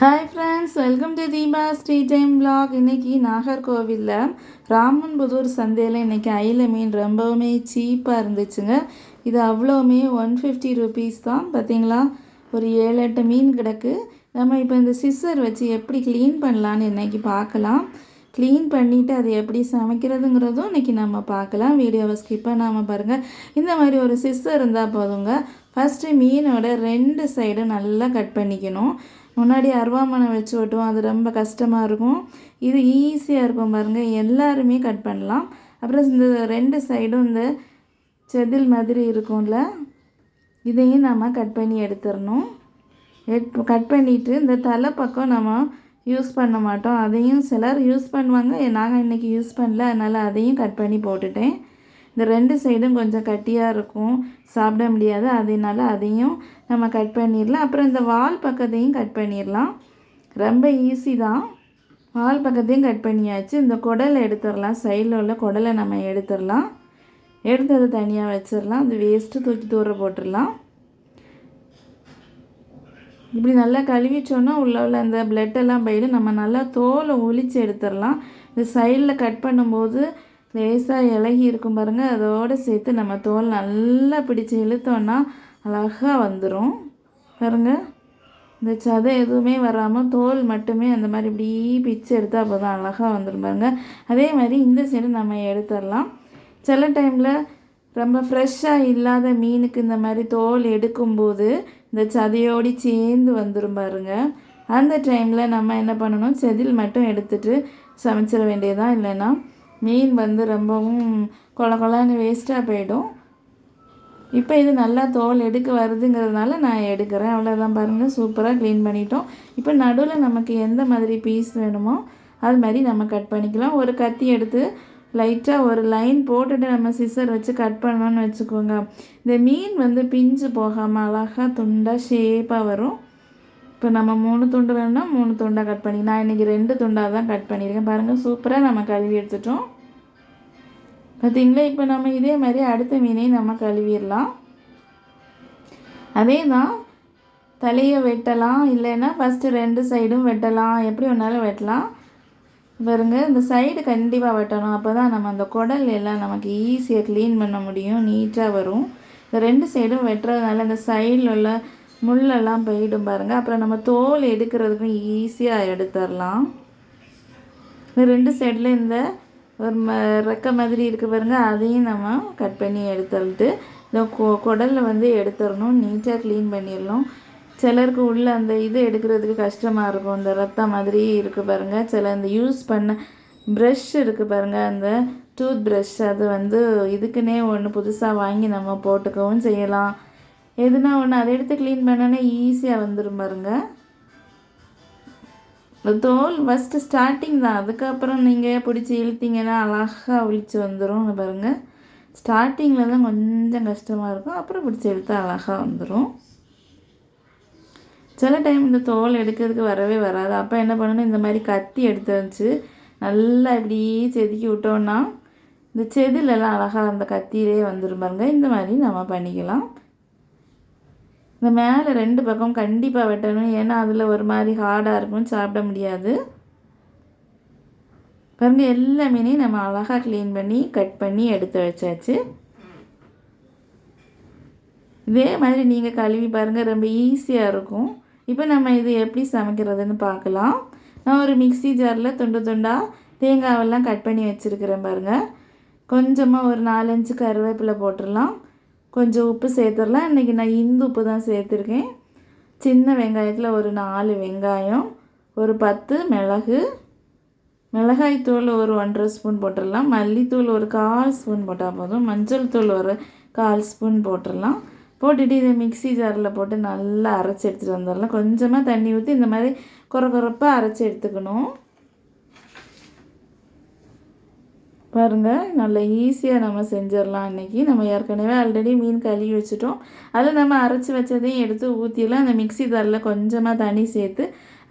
Hi friends welcome to Deepa Sri time blog இன்னைக்கு நாகர்கோவிலில் ராமன் புதூர் சந்தையில் இன்னைக்கு அயில மீன் ரொம்பவுமே சீப்பாக இருந்துச்சுங்க. இது அவ்வளோவுமே ஒன் ஃபிஃப்டி ருபீஸ் தான். பார்த்தீங்களா ஒரு ஏழு எட்டு மீன் கிடக்கு. நம்ம இப்போ இந்த சிஸ்ஸர் வச்சு எப்படி க்ளீன் பண்ணலான்னு இன்றைக்கி பார்க்கலாம். க்ளீன் பண்ணிவிட்டு அது எப்படி சமைக்கிறதுங்கிறதும் இன்றைக்கி நம்ம பார்க்கலாம். வீடியோவை ஸ்கிப் பண்ணாமல் பாருங்கள் இந்த மாதிரி ஒரு சிஸ்ஸர் இருந்தால் போதுங்க. ஃபஸ்ட்டு மீனோட ரெண்டு சைடும் நல்லா கட் பண்ணிக்கணும். முன்னாடி அருவாமனை வச்சு ஓட்டுவோம் அது ரொம்ப கஷ்டமாக இருக்கும். இது ஈஸியாக இருக்கும் பாருங்கள் எல்லாருமே கட் பண்ணலாம். அப்புறம் இந்த ரெண்டு சைடும் இந்த செதில் மாதிரி இருக்கும்ல இதையும் நம்ம கட் பண்ணி எடுத்துடணும். எட் கட் பண்ணிவிட்டு இந்த தலை பக்கம் நம்ம யூஸ் பண்ண மாட்டோம். அதையும் சிலர் யூஸ் பண்ணுவாங்க. நாங்கள் இன்றைக்கி யூஸ் பண்ணல. அதனால் அதையும் கட் பண்ணி போட்டுட்டேன். இந்த ரெண்டு சைடும் கொஞ்சம் கட்டியாக இருக்கும். சாப்பிட முடியாது. அதனால அதையும் நம்ம கட் பண்ணிடலாம். அப்புறம் இந்த வால் பக்கத்தையும் கட் பண்ணிடலாம். ரொம்ப ஈஸி தான். வால் பக்கத்தையும் கட் பண்ணியாச்சு. இந்த குடலை எடுத்துடலாம். சைடில் உள்ள குடலை நம்ம எடுத்துடலாம். எடுத்து அதை தனியாக வச்சிடலாம். அது வேஸ்ட்டு தூக்கி தூர போட்டுடலாம். இப்படி நல்லா கழுவிச்சோன்னா உள்ள உள்ள அந்த பிளட்டெல்லாம் போயிடும். நம்ம நல்லா தோலை ஒழிச்சு எடுத்துடலாம். இந்த சைடில் கட் பண்ணும்போது லேசாக இலகி இருக்கும் பாருங்கள் அதோடு சேர்த்து நம்ம தோல் நல்லா பிடிச்சு இழுத்தோன்னா அழகாக வந்துடும் பாருங்க. இந்த சதை எதுவுமே வராமல் தோல் மட்டுமே அந்த மாதிரி இப்படி பிச்சு எடுத்தால் அப்போ தான் அழகாக வந்துடும் பாருங்க. அதே மாதிரி இந்த சைடு நம்ம எடுத்துடலாம். சில டைமில் ரொம்ப ஃப்ரெஷ்ஷாக இல்லாத மீனுக்கு இந்த மாதிரி தோல் எடுக்கும்போது இந்த சதையோடு சேர்ந்து வந்துடும் பாருங்க. அந்த டைமில் நம்ம என்ன பண்ணணும்? செதில் மட்டும் எடுத்துகிட்டு சமைச்சிட வேண்டியதான் இல்லைன்னா மீன் வந்து ரொம்பவும் கொல கொலன்னு வேஸ்ட்டாக போயிடும். இப்போ இது நல்லா தோல் எடுக்க வருதுங்கிறதுனால நான் எடுக்கிறேன். அவ்வளோதான் பாருங்கள் சூப்பராக க்ளீன் பண்ணிட்டோம். இப்போ நடுவில் நமக்கு எந்த மாதிரி பீஸ் வேணுமோ அது மாதிரி நம்ம கட் பண்ணிக்கலாம். ஒரு கத்தி எடுத்து லைட்டாக ஒரு லைன் போட்டுட்டு நம்ம சிசர் வச்சு கட் பண்ணோன்னு வச்சுக்கோங்க. இந்த மீன் வந்து பிஞ்சு போகாமல் அழகாக துண்டாக ஷேப்பாக வரும். இப்போ நம்ம மூணு துண்டு வேணும்னா மூணு துண்டாக கட் பண்ணி நான் இன்றைக்கி ரெண்டு துண்டாக தான் கட் பண்ணியிருக்கேன். பாருங்கள் சூப்பராக நம்ம கழுவி எடுத்துட்டோம். பார்த்திங்களா இப்போ நம்ம இதே மாதிரி அடுத்த மீனையும் நம்ம கழுவிடலாம். அதே தான் தலையை வெட்டலாம். இல்லைன்னா ஃபஸ்ட்டு ரெண்டு சைடும் வெட்டலாம். எப்படி வேணாலும் வெட்டலாம். பாருங்க இந்த சைடு கண்டிப்பாக வெட்டணும். அப்போ தான் நம்ம அந்த குடல் எல்லாம் நமக்கு ஈஸியாக க்ளீன் பண்ண முடியும். நீட்டாக வரும். இந்த ரெண்டு சைடும் வெட்டுறதுனால இந்த சைடில் உள்ள முள்ளெல்லாம் போயிடும் பாருங்கள் அப்புறம் நம்ம தோல் எடுக்கிறதுக்கும் ஈஸியாக எடுத்துடலாம். இந்த ரெண்டு சைடில் இந்த ஒரு ம ரெக்க மாதிரி இருக்கு பாருங்கள் அதையும் நம்ம கட் பண்ணி எடுத்துட்டு இந்த கொ குடலில் வந்து எடுத்துடணும். நீட்டாக க்ளீன் பண்ணிடணும். சிலருக்கு உள்ளே அந்த இது எடுக்கிறதுக்கு கஷ்டமாக இருக்கும். இந்த ரத்தம் மாதிரி இருக்குது பாருங்கள் சில அந்த யூஸ் பண்ண ப்ரஷ் இருக்குது பாருங்கள் அந்த டூத் ப்ரஷ் அது வந்து இதுக்குன்னே ஒன்று புதுசாக வாங்கி நம்ம போட்டுக்கவும் செய்யலாம். எதுனா ஒன்று அதை எடுத்து க்ளீன் பண்ணோன்னா ஈஸியாக வந்துடும் பாருங்கள் இந்த தோல் ஃபஸ்ட்டு ஸ்டார்டிங் தான். அதுக்கப்புறம் நீங்கள் பிடிச்சி இழுத்தீங்கன்னா அழகாக ஒழிச்சு வந்துடும் பாருங்கள் ஸ்டார்டிங்கில் தான் கொஞ்சம் கஷ்டமாக இருக்கும். அப்புறம் பிடிச்சி இழுத்தா அழகாக வந்துடும் சில டைம் இந்த தோல் எடுக்கிறதுக்கு வரவே வராது. அப்போ என்ன பண்ணணும்? இந்த மாதிரி கத்தி எடுத்து வச்சு நல்லா இப்படி செதுக்கி விட்டோன்னா இந்த செதிலெல்லாம் அழகாக அந்த கத்தியிலே வந்துடும் பாருங்க. இந்த மாதிரி நம்ம பண்ணிக்கலாம். இந்த மேலே ரெண்டு பக்கம் கண்டிப்பாக வெட்டணும். ஏன்னா அதில் ஒரு மாதிரி ஹார்டாக இருக்கும் சாப்பிட முடியாது. பாருங்க எல்லா மீனையும் நம்ம அழகாக க்ளீன் பண்ணி கட் பண்ணி எடுத்து வச்சாச்சு. இதே மாதிரி நீங்கள் கழுவி பாருங்கள் ரொம்ப ஈஸியாக இருக்கும். இப்போ நம்ம இது எப்படி சமைக்கிறதுன்னு பார்க்கலாம். நான் ஒரு மிக்ஸி ஜாரில் துண்டு துண்டாக தேங்காவெல்லாம் கட் பண்ணி வச்சுருக்கிறேன் பாருங்கள் கொஞ்சமாக ஒரு நாலஞ்சு கருவேப்பிலை போட்டுடலாம். கொஞ்சம் உப்பு சேர்த்துடலாம் இன்றைக்கி நான் இந்து உப்பு தான் சேர்த்துருக்கேன். சின்ன வெங்காயத்தில் ஒரு நாலு வெங்காயம் ஒரு பத்து மிளகு. மிளகாய்த்தூள் ஒரு ஒன்றரை ஸ்பூன் போட்டுடலாம். மல்லித்தூள் ஒரு கால் ஸ்பூன் போட்டால் போதும். மஞ்சள் தூள் ஒரு கால் ஸ்பூன் போட்டுடலாம். போட்டுட்டு இதை மிக்ஸி ஜாரில் போட்டு நல்லா அரைச்சி எடுத்துகிட்டு வந்துடலாம். கொஞ்சமாக தண்ணி ஊற்றி இந்த மாதிரி குறை குறைப்பாக அரைச்சி எடுத்துக்கணும். பாருங்கள் நல்லா ஈஸியாக நம்ம செஞ்சிடலாம் இன்றைக்கி நம்ம ஏற்கனவே ஆல்ரெடி மீன் கழுவி வச்சுட்டோம். அதில் நம்ம அரைச்சி வச்சதையும் எடுத்து ஊற்றிடலாம் அந்த மிக்ஸி தரல கொஞ்சமாக தண்ணி சேர்த்து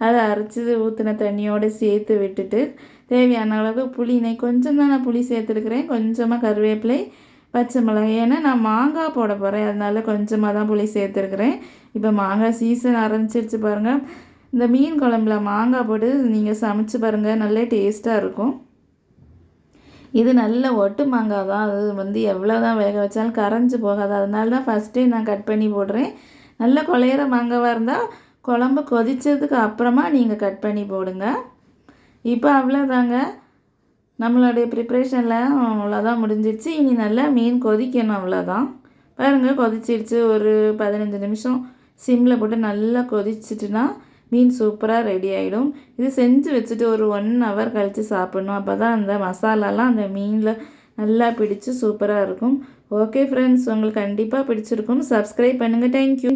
அதை அரைச்சி ஊற்றின தண்ணியோடு சேர்த்து விட்டுட்டு தேவையான அளவுக்கு புளி நெய் கொஞ்சம் தான் நான் புளி சேர்த்துருக்குறேன். கொஞ்சமாக கருவேப்பிலை பச்சை மிளகாய். ஏன்னா நான் மாங்காய் போட போகிறேன் அதனால கொஞ்சமாக தான் புளி சேர்த்துருக்குறேன். இப்போ மாங்காய் சீசன் ஆரம்பிச்சிருச்சு பாருங்கள் இந்த மீன் குழம்புல மாங்காய் போட்டு நீங்கள் சமைச்சு பாருங்கள் நல்ல டேஸ்ட்டாக இருக்கும். இது நல்ல ஒட்டு மாங்காய் தான். அது வந்து எவ்வளோ தான் வேக வச்சாலும் கரைஞ்சி போகாது. அதனால தான் ஃபஸ்ட்டே நான் கட் பண்ணி போடுறேன். நல்ல குழையிற மாங்காவாக இருந்தால் குழம்பு கொதித்ததுக்கு அப்புறமா நீங்கள் கட் பண்ணி போடுங்க. இப்போ அவ்வளோதாங்க நம்மளுடைய ப்ரிப்ரேஷனில் அவ்வளோதான் முடிஞ்சிடுச்சு இனி நல்லா மீன் கொதிக்கணும் அவ்வளோதான் பாருங்கள் கொதிச்சிடுச்சு ஒரு பதினஞ்சு நிமிஷம். சிம்மில் போட்டு நல்லா கொதிச்சிட்டுனா மீன் சூப்பராக ரெடி ஆகிடும் இது செஞ்சு வச்சுட்டு ஒரு ஒன் ஹவர் கழித்து சாப்பிட்ணும். அப்போ தான் அந்த மசாலாலாம் அந்த மீனில் நல்லா பிடிச்சி சூப்பராக இருக்கும். ஓகே ஃப்ரெண்ட்ஸ் உங்களுக்கு கண்டிப்பாக பிடிச்சிருக்கும். சப்ஸ்கிரைப் பண்ணுங்கள் தேங்க்யூ